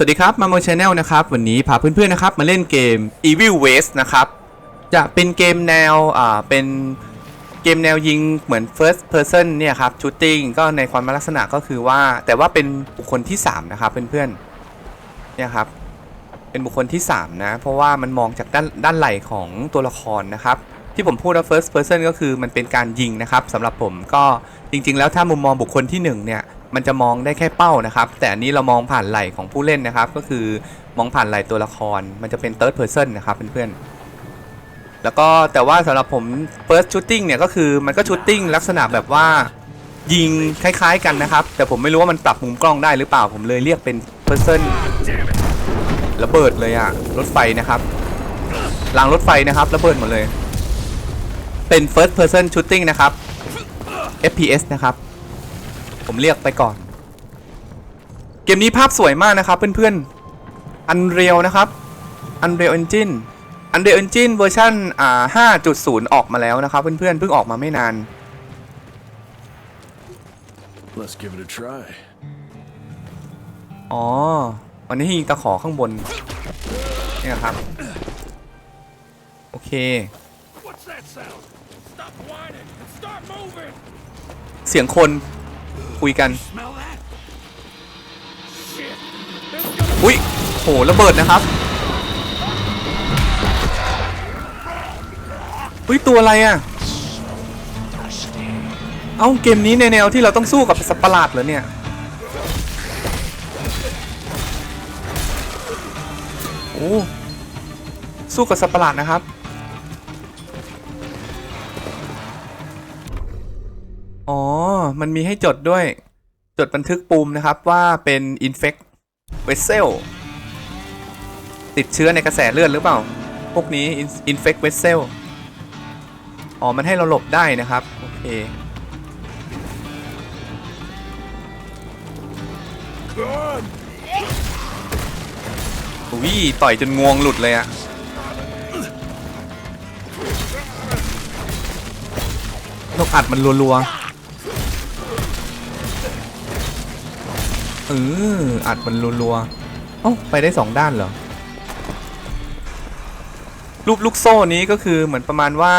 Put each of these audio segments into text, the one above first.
สวัสดีครับมาโมชแนลนะครับ วันนี้พาเพื่อนๆนะครับ มาเล่นเกม Evil West นะครับ จะเป็นเกมแนวอ่าเป็นเกมแนวยิงเหมือน first person เนี่ยครับ shooting ก็ในความลักษณะก็คือว่า แต่ว่าเป็นบุคคลที่ 3 นะครับเพื่อนๆเนี่ยครับ เป็นบุคคลที่ 3 นะ เพราะว่ามันมองจากด้านด้านไหล่ของตัวละครนะครับ ที่ผมพูดว่า first person ก็คือมันเป็นการยิงนะครับสำหรับผมก็จริง ๆ แล้วถ้ามุมมองบุคคลที่ 1 เนี่ย มันจะมองได้แค่เป้านะครับ แต่อันนี้เรามองผ่านไหล่ของผู้เล่นนะครับ ก็คือมองผ่านไหล่ตัวละคร มันจะเป็น third person นะครับเพื่อนๆ แล้วก็แต่ว่าสำหรับผม first shooting เนี่ยก็คือมันก็ shooting ลักษณะแบบว่ายิงคล้ายๆกันนะครับ แต่ผมไม่รู้ว่ามันปรับมุมกล้องได้หรือเปล่าผมเลยเรียกเป็น person ระเบิดเลยอะรถไฟนะครับรางรถไฟนะครับระเบิดหมดเลย เป็น first person shooting นะครับ FPS นะครับ ผมเรียกไปก่อน เกมนี้ภาพสวยมากนะครับ เพื่อนๆ Unreal นะครับ Unreal Engine Unreal Engine เวอร์ชันอ่า5.0 ออกมาแล้วนะครับ เพื่อนๆ เพิ่งออกมาไม่นาน Let's give it a try. อ๋อ วันนี้ให้ยิงตะขอข้างบน เนี่ยครับ โอเค What's that sound? Stop whining and start moving! เสียงคน คุยกัน Smell that? Shit! There's gonna อุ้ยโหระเบิดนะครับอุ้ยตัวอะไรอะเอ้าเกมนี้ในแนวที่เราต้องสู้กับสัตว์ประหลาดเหรอเนี่ยโอ้สู้กับสัตว์ประหลาดนะครับ มันมีให้จดด้วย จดบันทึกปุ่มนะครับว่าเป็น infect vessel ติดเชื้อในกระแสเลือดหรือเปล่า พวกนี้ infect vessel อ๋อ มันให้เราหลบได้นะครับ โอเค อุ้ย ต่อยจนงวงหลุดเลยอะนกอัดมันรัวๆ เอออัดมันรัวๆเอ้าไปได้สองด้านเหรอรูปลูกโซ่นี้ก็คือเหมือนประมาณว่า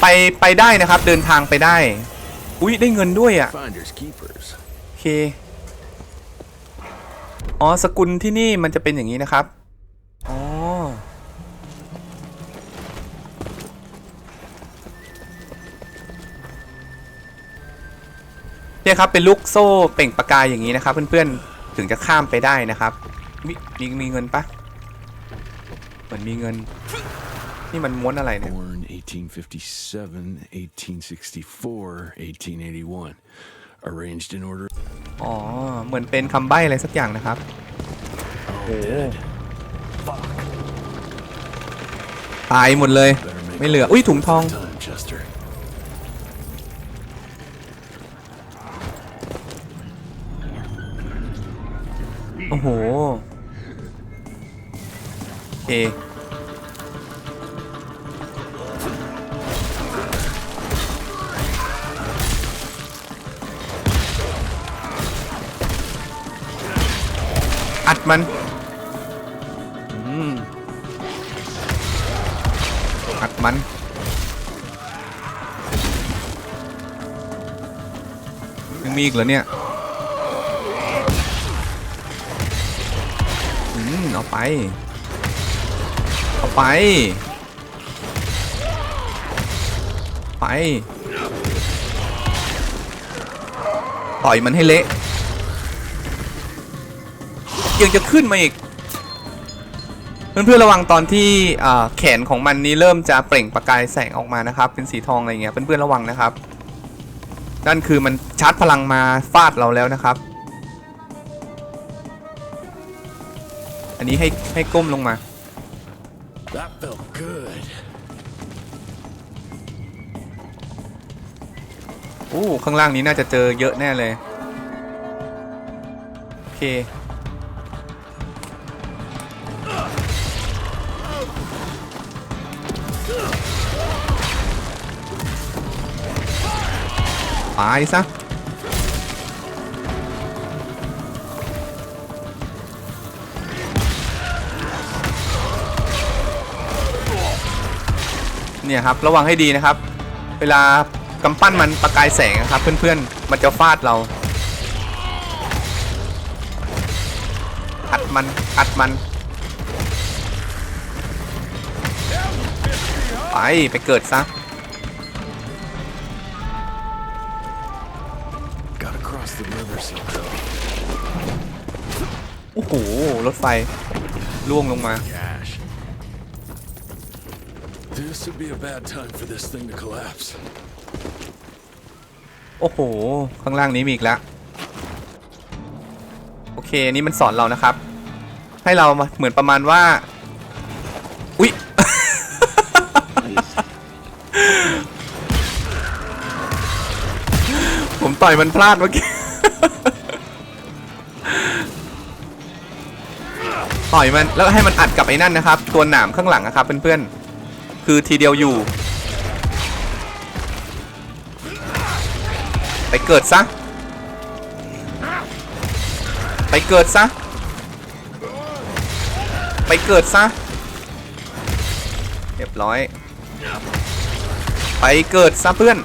ไปไปได้นะครับ เดินทางไปได้ อุ้ยได้เงินด้วยอะ่ะ Finders keepers. โอเคอ๋อสกุลที่นี่มันจะเป็นอย่างนี้นะครับ เนี่ยครับเป็นลูกโซ่เปล่งประกายอย่างนี้นะครับ เพื่อนๆถึงจะข้ามไปได้นะครับมีมีมีเงินปะเหมือนมีเงิน นี่มันม้วนอะไรเนี่ย Born 1857, 1864, 1881. Arranged in order. อ๋อเหมือนเป็นคำใบ้อะไรสักอย่างนะครับ Dead. ตายหมดเลย Better make ไม่เหลือ อุ้ยถุงทอง time, Chester. โอ้โหโอเอัดมันอืมอัดมัน ยังมีอีกเหรอเนี่ย ไป เอาไป ไป ต่อยมันให้เละยังจะขึ้นมาอีก เพื่อนๆระวังตอนที่แขนของมันนี้เริ่มจะเปล่งประกายแสงออกมานะครับ เป็นสีทองอะไรเงี้ยเพื่อนๆระวังนะครับนั่นคือมันชาร์จพลังมาฟาดเราแล้วนะครับ อันนี้ให้ให้ก้มลงมา That felt good. โอ้ข้างล่างนี้น่าจะเจอเยอะแน่เลย โอเค ตายซะ เนี่ยครับระวังให้ดีนะครับ เวลากำปั้นมันประกายแสงนะครับ เพื่อนๆ มันจะฟาดเราอัดมันอัดมันไปไปเกิดซะ Gotta cross the river somehow. โอ้โหรถไฟล่วงลงมา Cash. This would be a bad time for this thing to collapse. โอ้โห ข้างล่างนี้มีอีกแล้ว โอเค นี่มันสอนเรานะครับ ให้เรามาเหมือนประมาณว่า อุ๊ย ผมต่อยมันพลาดเมื่อกี้ ต่อยมัน แล้วให้มันอัดกับไอ้นั่นนะครับ ตัวหนามข้างหลังนะครับเพื่อนๆ คือทีเดียวอยู่ ไปเกิดซะ ไปเกิดซะ ไปเกิดซะ เรียบร้อย ไปเกิดซะเพื่อน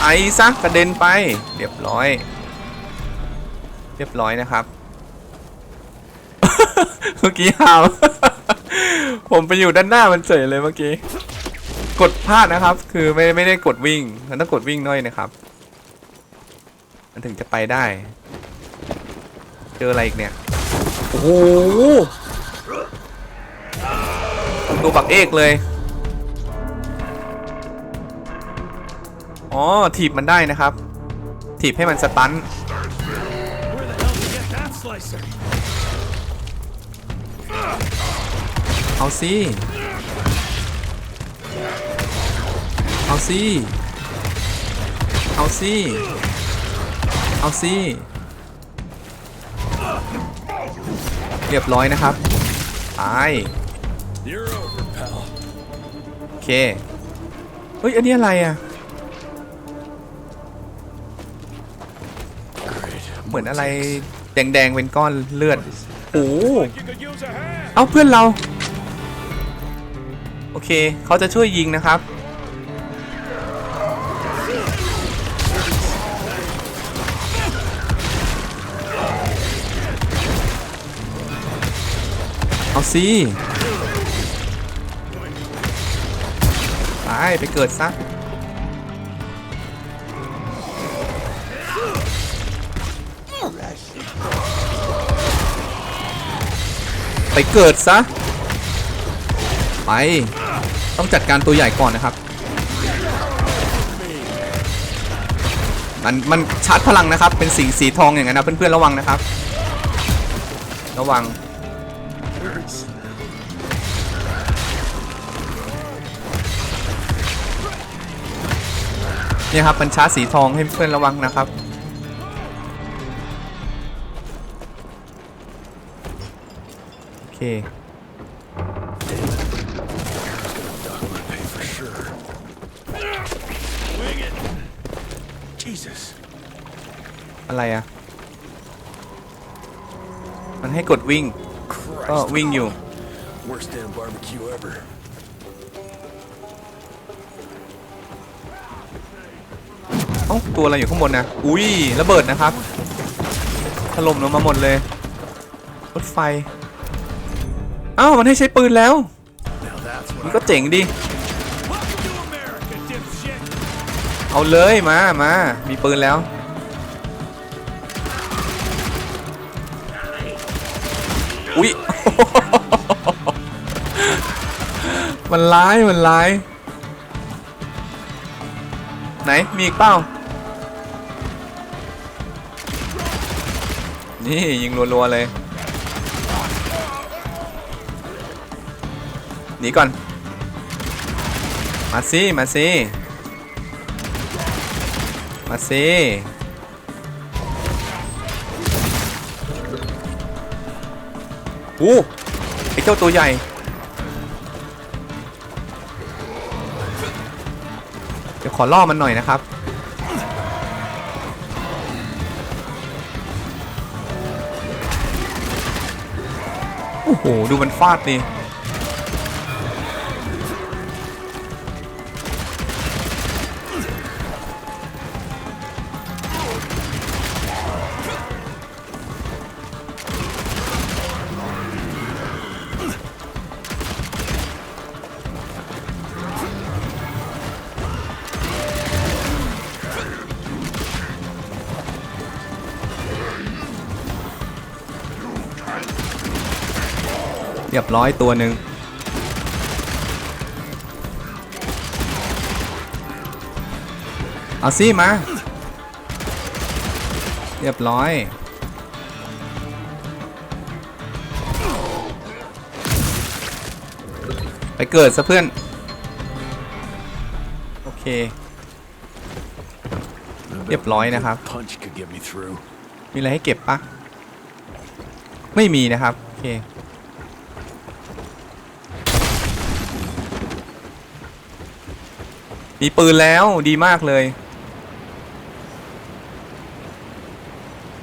ไอซะกระเด็นไป เรียบร้อย เรียบร้อยนะครับ เมื่อกี้หาว ผมไปอยู่ด้านหน้ามันเฉยเลยเมื่อกี้ กดพลาดนะครับ คือไม่ไม่ได้กดวิ่งมันต้องกดวิ่งด้วยนะครับ มันถึงจะไปได้ เจออะไรอีกเนี่ย โอ้โหตัวบักเอกเลย อ๋อ ถีบมันได้นะครับ ถีบให้มันสตัน เอาสิเอาสิเอาสิเอาสิเรียบร้อยนะครับตายโอเค เฮ้ย อันนี้อะไรอะ เหมือนอะไรแดงๆเป็นก้อนเลือดโอ้โหเอาเพื่อนเรา อเคเขาจะช่วยยิงนะครับ เอาสิไปไปเกิดซะไปเกิดซะ ไป ต้องจัดการตัวใหญ่ก่อนนะครับ มันมันชาร์จพลังนะครับ เป็นสีสีทองอย่างนั้นนะเพื่อนๆระวังนะครับ ระวัง เนี่ยครับมันชาร์จสีทองให้เพื่อนระวังนะครับโอเค อะไรอะมันให้กดวิ่งก็ Christ. วิ่งอยู่ Worst damn barbecue ever. เอ้าตัวอะไรอยู่ข้างบนนะ อุ้ยระเบิดนะครับ ถล่มลงมาหมดเลย รถไฟอ้าวมันให้ใช้ปืนแล้ว Now that's มัน what ก็เจ๋งดี Welcome to America, dipshit. เอาเลยมามามีปืนแล้ว อุ้ย มันร้าย มันร้าย ไหน มีอีกเปล่า นี่ยิงรัวๆเลย หนีก่อน มาสิ มาสิ มาสิ โอ้ไอเจ้าตัวใหญ่ เดี๋ยวขอล่อมันหน่อยนะครับ โอ้โห ดูมันฟาดนี่ บร้อยตัวหนึ่งเอาสิมา เรียบร้อย ไปเกิดซะเพื่อน โอเค เรียบร้อยนะครับ Punch could get me through. มีอะไรให้เก็บปะไม่มีนะครับ โอเค มีปืนแล้วดีมากเลย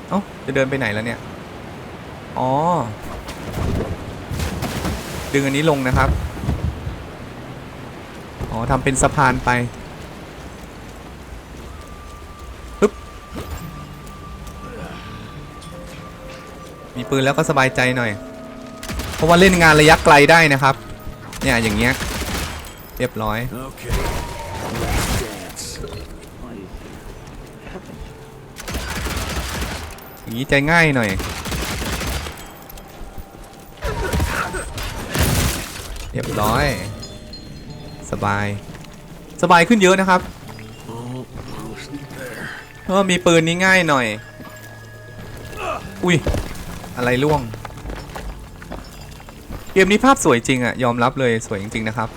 เอ้า จะเดินไปไหนแล้วเนี่ย อ๋อ ดึงอันนี้ลงนะครับ อ๋อทำเป็นสะพานไปปึ๊บ มีปืนแล้วก็สบายใจหน่อย เพราะว่าเล่นงานระยะไกลได้นะครับ เนี่ยอย่างเงี้ย เรียบร้อย Okay. นี้ใจง่ายหน่อย เรียบร้อย สบาย สบายขึ้นเยอะนะครับเพราะมีปืนนี้ง่ายหน่อย อุ้ย อะไรล่วง เกมนี้ภาพสวยจริงอะยอมรับเลยสวยจริง ๆ นะครับ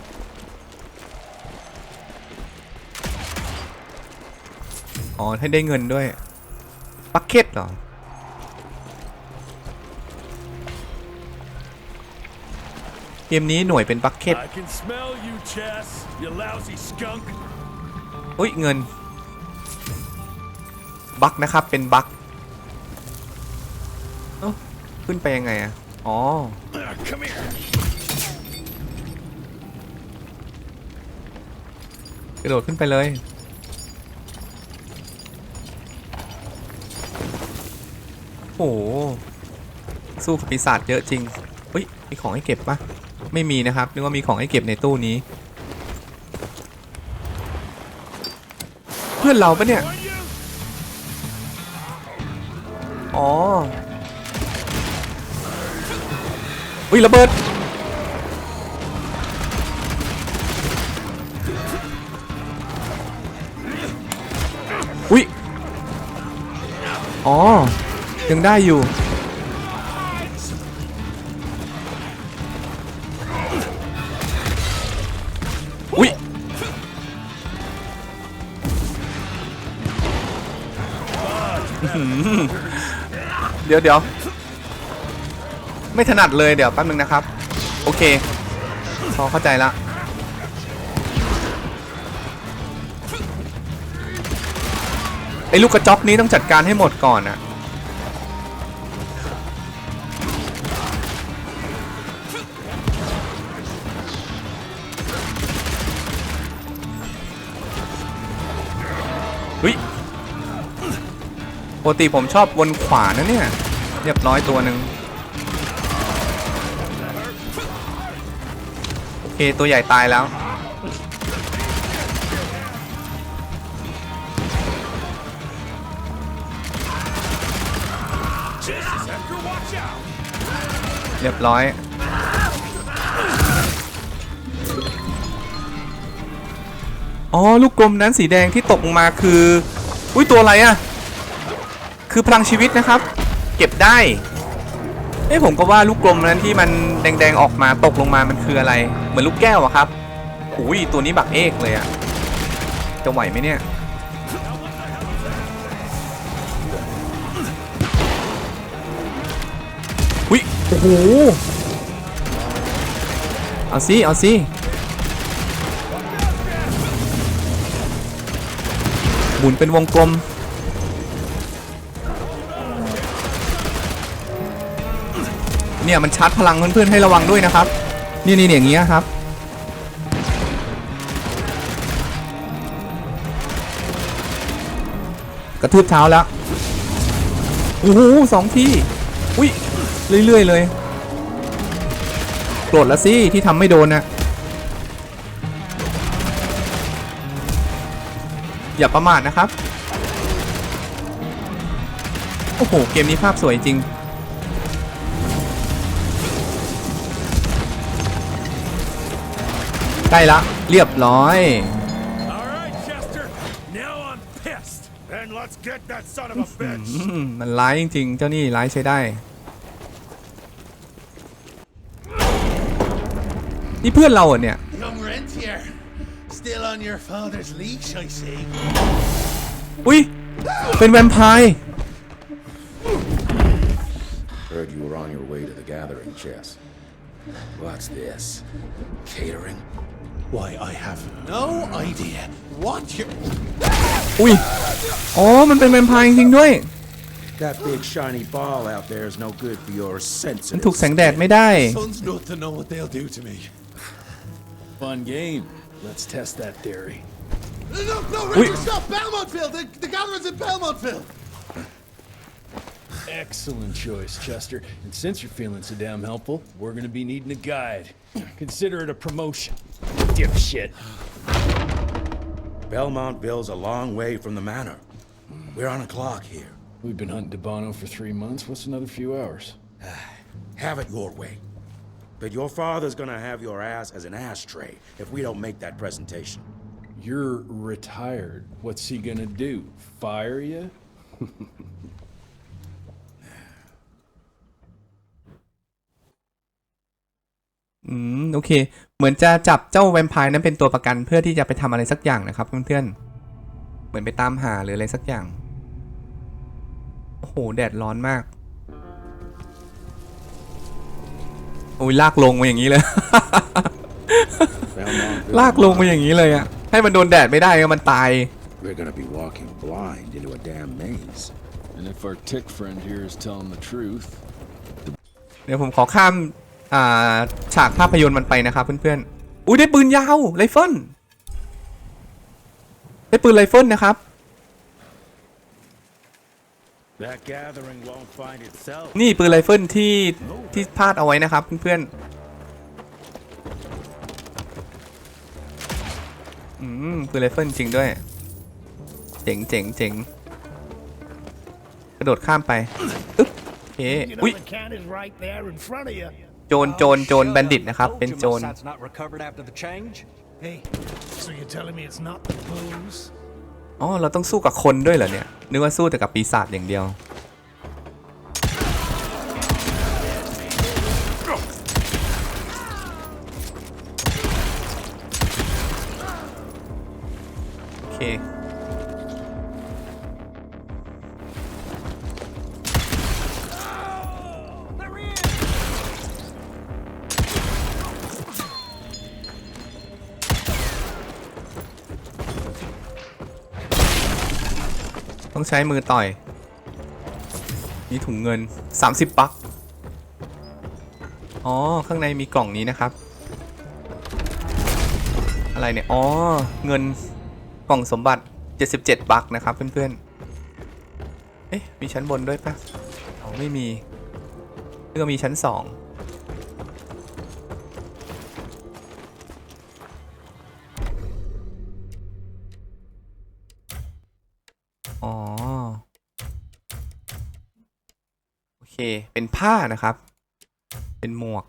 อ๋อให้ได้เงินด้วย ปักเก็ตเหรอ เกมนี้หน่วยเป็นบักเก็ต I can smell you, Chess, you lousy skunk. อุ้ยเงิน บักนะครับ เป็นบักเอ้าขึ้นไปยังไงอะอ๋อ Uh, come here. กระโดดขึ้นไปเลยโอ้โหสู้กับปีศาจเยอะจริงอุ้ยมีของให้เก็บปะ ไม่มีนะครับนึกว่ามีของให้เก็บในตู้นี้ เพื่อนเราปะเนี่ย อ๋ออุ้ยระเบิด อุ้ย อ๋อ ยังได้อยู่ เดี๋ยวเดี๋ยวไม่ถนัดเลยเดี๋ยวแป๊บนึงนะครับ โอเค พอเข้าใจละไอ้ลูกกระจอกนี้ต้องจัดการให้หมดก่อนอะ กติผมชอบวนขวานะเนี่ย เรียบร้อยตัวหนึ่งโอเค ตัวใหญ่ตายแล้ว เรียบร้อยอ๋อ ลูกกลมนั้นสีแดงที่ตกมาคือ อุ้ยตัวอะไรอะ คือพลังชีวิตนะครับ เก็บได้เอ้ผมก็ว่าลูกกลมนั้นที่มันแดงๆออกมาตกลงมามันคืออะไร เหมือนลูกแก้วอะครับอุ้ยตัวนี้บักเอกเลยอะจะไหวไหมเนี่ยอุ้ยโอ้โหเอาสิเอาสิหมุนเป็นวงกลม เนี่ยมันชาร์จพลังเพื่อนๆให้ระวังด้วยนะครับ นี่นี่อย่างเงี้ยครับ กระทืบเท้าแล้วโอ้โหสองทีอุ้ยเรื่อยๆเลยโกรธแล้วสิที่ทำไม่โดนนะอย่าประมาทนะครับ โอ้โห เกมนี้ภาพสวยจริง ใกล้ละเรียบร้อย All right, Chester. Now I'm pissed. Then let's get that son of a bitch. อืมมันร้ายจริงๆ เจ้านี่ร้ายใช้ได้ นี่เพื่อนเราเหรอะเนี่ย Young rentier. Still on your father's leash, I see. อุ้ยเป็นแวมไพร์ Why, I have no idea what you're. อุ้ย อ๋อ มันเป็นแวมไพร์จริงๆด้วย That big shiny ball out there is no good for your มัน senses. ถูกแสงแดดไม่ได้ Sons not to know what they'll do to me. Fun game. Let's test that theory. No, no, Wait. Richard, stop! Belmontville! The, the gathering's in Belmontville! Excellent choice, Chester. And since you're feeling so damn helpful, we're gonna be needing a guide. Consider it a promotion. Dipshit. Belmontville's a long way from the manor. We're on a clock here. We've been hunting Debano for three months. What's another few hours? Ah, have it your way. But your father's gonna have your ass as an ashtray if we don't make that presentation. You're retired. What's he gonna do? Fire you? อืมโอเค เหมือนจะจับเจ้าแวมไพร์นั้นเป็นตัวประกันเพื่อที่จะไปทำอะไรสักอย่างนะครับเพื่อนๆ เหมือนไปตามหาหรืออะไรสักอย่าง โอ้โหแดดร้อนมาก โอ้ยลากลงมาอย่างนี้เลย Belmontville ลากลงมาอย่างนี้เลยอะให้มันโดนแดดไม่ได้ก็มันตาย We're gonna be walking blind into a damn maze. And if our tick friend here is telling the truth, เดี๋ยวผมขอข้าม อ่าฉากภาพยนตร์มันไปนะครับเพื่อนๆ อุ้ยได้ปืนยาวไรเฟิลได้ปืนไรเฟิลนะครับ That gathering won't find itself. นี่ปืนไรเฟิลที่ที่พลาดเอาไว้นะครับเพื่อนๆ อืมปืนไรเฟิลจริงด้วย เจ๋งเจ๋งเจ๋งกระโดดข้ามไป อึ๊บโอเค You อุ้ย know the can is right there in front of you. โจรโจรโจรแบนดิตนะครับ เป็นโจร That's not recovered after the change? Hey, so you're telling me it's not the booze? อ๋อ เราต้องสู้กับคนด้วยเหรอเนี่ย นึกว่าสู้แต่กับปีศาจอย่างเดียว โอเค ต้องใช้มือต่อย นี่ถุงเงิน 30 ปัก อ๋อ ข้างในมีกล่องนี้นะครับ อะไรเนี่ย อ๋อ เงินกล่องสมบัติ 77 ปักนะครับเพื่อนๆ เอ๊ะ มีชั้นบนด้วยปะอ๋อไม่มีก็มีชั้น 2 ผ้านะครับ เป็นหมวก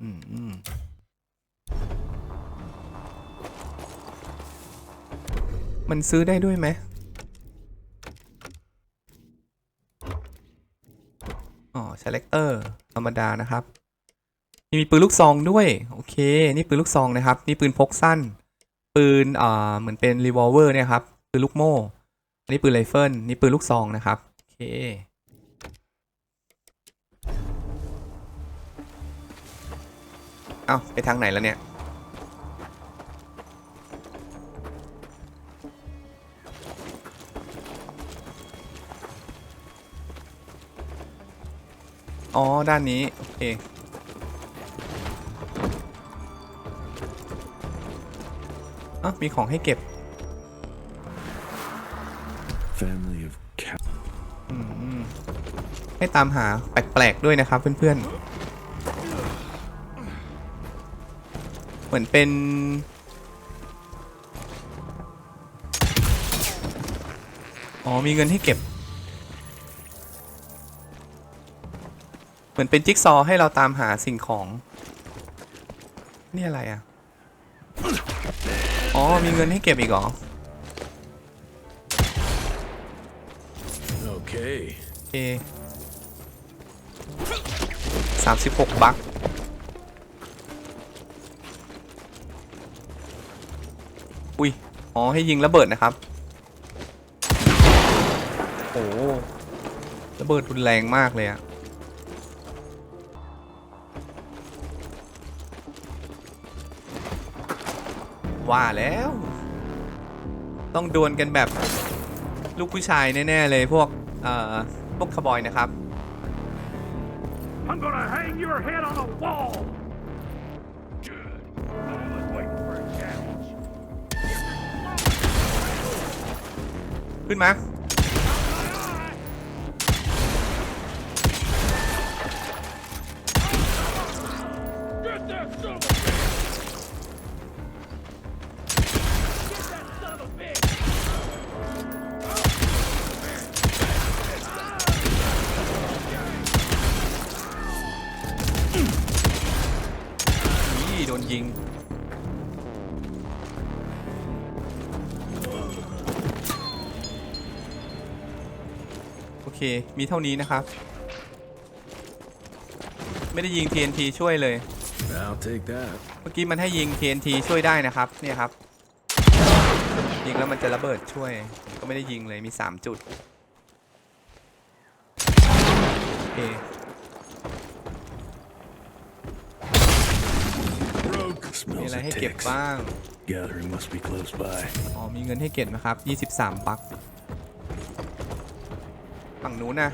อืมอืมมันซื้อได้ด้วยไหมอ๋อ selector ธรรมดานะครับ มีปืนลูกซองด้วย โอเค นี่ปืนลูกซองนะครับ นี่ปืนพกสั้น ปืน อ่า เหมือนเป็นรีวอลเวอร์เนี่ยครับ ปืนลูกโม่ อันนี้ปืนไรเฟิล นี่ปืนลูกซองนะครับ โอเค เอาไปทางไหนแล้วเนี่ย อ๋อ ด้านนี้ โอเคอะมีของให้เก็บ family of cow. ให้ตามหาแปลกๆด้วยนะครับเพื่อนๆ เหมือนเป็น อ๋อ มีเงินให้เก็บ เหมือนเป็นจิ๊กซอว์ให้เราตามหาสิ่งของ นี่อะไรอะ อ๋อ มีเงินให้เก็บอีกเหรอ Okay. โอเคสามสิบหกบัค อ๋อให้ยิงระเบิดนะครับ โอ้ระเบิดรุนแรงมากเลยอะว่าแล้ว ต้องดวลกันแบบลูกผู้ชายแน่ ๆ เลยพวก เอ่อ พวกคาร์บอยนะครับ I'm gonna hang your head on a wall! Good. ขึ้นมา เคมีเท่านี้นะครับ ไม่ได้ยิง TNT ช่วยเลย I'll take that. เมื่อกี้มันให้ยิง TNT ช่วยได้นะครับ เนี่ยครับ ยิงแล้วมันจะระเบิดช่วย ก็ไม่ได้ยิงเลยมี 3 จุด โอเค Rogue มี smells อะไร of ให้เก็บ ticks. บ้าง Gathering must be close by. อ๋อมีเงินให้เก็บนะครับ 23 บัค ฝั่งนู้นนะ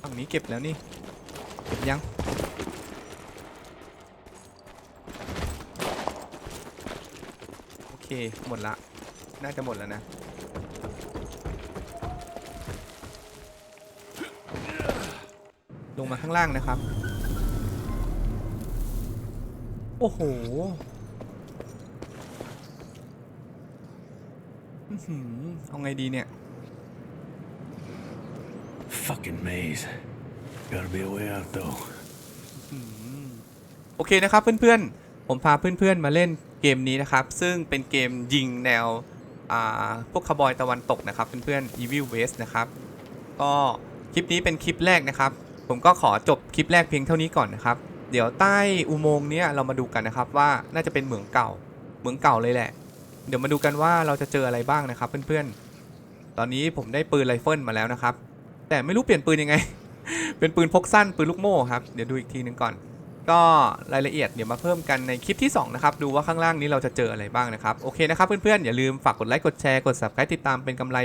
ฝั่งนี้เก็บแล้วนี่ เก็บยังโอเคหมดละ น่าจะหมดแล้วนะลงมาข้างล่างนะครับ โอ้โห อื้อหือเอาไงดีเนี่ย Fucking maze. Gotta be a way out though. โอเคนะครับเพื่อนๆ ผมพาเพื่อนๆมาเล่นเกมนี้นะครับ ซึ่งเป็นเกมยิงแนวอ่าพวกคาร์บอยตะวันตกนะครับเพื่อนๆ Evil West นะครับ ก็คลิปนี้เป็นคลิปแรกนะครับ ผมก็ขอจบคลิปแรกเพียงเท่านี้ก่อนนะครับ เดี๋ยวใต้อุโมงค์เนี้ยเรามาดูกันนะครับว่าน่าจะเป็นเหมืองเก่า เหมืองเก่าเลยแหละ เดี๋ยวมาดูกันว่าเราจะเจออะไรบ้างนะครับเพื่อนๆ ตอนนี้ผมได้ปืนไรเฟิลมาแล้วนะครับ แต่ไม่รู้เปลี่ยนปืนยังไง เป็นปืนพกสั้นปืนลูกโม่ครับ เดี๋ยวดูอีกทีนึงก่อน ก็รายละเอียดเดี๋ยวมาเพิ่มกันในคลิปที่2นะครับ ดูว่าข้างล่างนี้เราจะเจออะไรบ้างนะครับ โอเคนะครับเพื่อนๆ อย่าลืมฝากกดไลค์กดแชร์กด subscribe ติดตามเป็นกำไร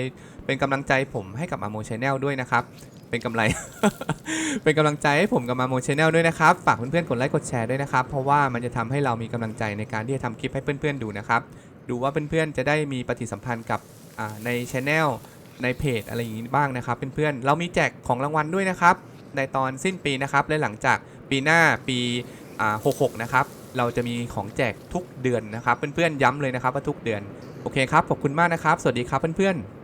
เป็นกำลังใจผมให้กับมาโมชแนลด้วยนะครับเป็นกำไร เป็นกำลังใจให้ผมกับมาโมชแนลด้วยนะครับ ฝากเพื่อนๆ กดไลค์ กดแชร์ด้วยนะครับ เพราะว่ามันจะทำให้เรามีกำลังใจในการที่จะทำคลิปให้เพื่อนๆ ดูนะครับ ดูว่าเพื่อนๆจะได้มีปฏิสัมพันธ์กับในช anel ในเพจอะไรอย่างนี้บ้างนะครับเพื่อนๆเรามีแจกของรางวัลด้วยนะครับ ในตอนสิ้นปีนะครับและหลังจากปีหน้าปี66นะครับเราจะมีของแจกทุกเดือนนะครับ เพื่อนๆย้ำเลยนะครับว่าทุกเดือนโอเคครับขอบคุณมากนะครับ สวัสดีครับเพื่อนๆ